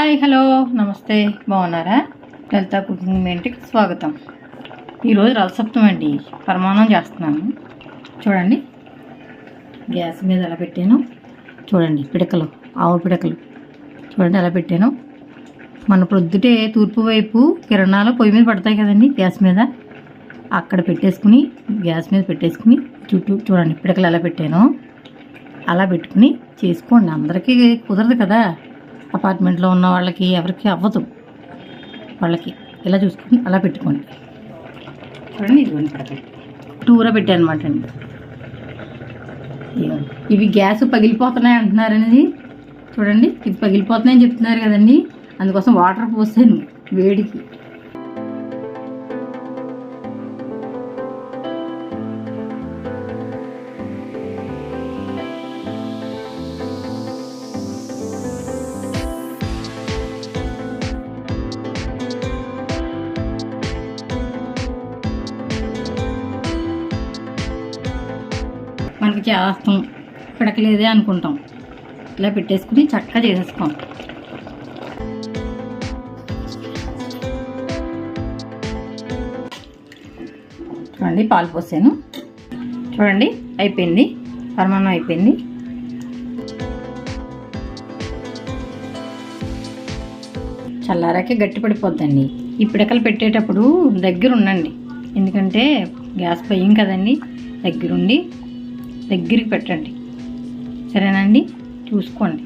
Hi hello నమస్తే బాగున్నారా? లలిత cooking మీ ఇంటికి స్వాగతం. ఈరోజు రలసప్తం అండి. పరమాణం చేస్తున్నాను. చూడండి. గ్యాస్ మీద ఎలా పెట్టాను? చూడండి పిడకలు ఆవు పిడకలు. చూడండి ఎలా పెట్టాను? మన ప్రొద్దుటే తూర్పు వైపు కిరణాలు పొయ్యి మీద పడతాయి కదండి గ్యాస్ మీద. అక్కడ పెట్టేసుకుని గ్యాస్ మీద పెట్టేసుకుని చుట్టూ చూడండి పిడకలు ఎలా పెట్టాను. అలా పెట్టుకుని చేసుకోండి. అందరికీ కుదరదు కదా. అపార్ట్మెంట్లో ఉన్న వాళ్ళకి ఎవరికి అవ్వదు. వాళ్ళకి ఇలా చూసుకుని అలా పెట్టుకోండి. చూడండి ఇదిగోండి పిడకలు టూరా పెట్టాను అనమాట అండి. ఇవి గ్యాస్ పగిలిపోతున్నాయి అంటున్నారనేది చూడండి. ఇవి పగిలిపోతున్నాయని చెప్తున్నారు కదండి. అందుకోసం వాటర్ పోసాను వేడికి. మనకి చేస్తాం పిడకలేదే అనుకుంటాం. ఇలా పెట్టేసుకుని చక్కగా చేసేసుకోం. చూడండి పాలు పోసాను. చూడండి అయిపోయింది. పరమాన్నం అయిపోయింది. చల్లారాకే గట్టి పడిపోద్దండి. ఈ పిడకలు పెట్టేటప్పుడు దగ్గర ఉండండి ఎందుకంటే గ్యాస్ పోయింది కదండి దగ్గరుండి దగ్గరికి పెట్టండి. సరేనండి చూసుకోండి.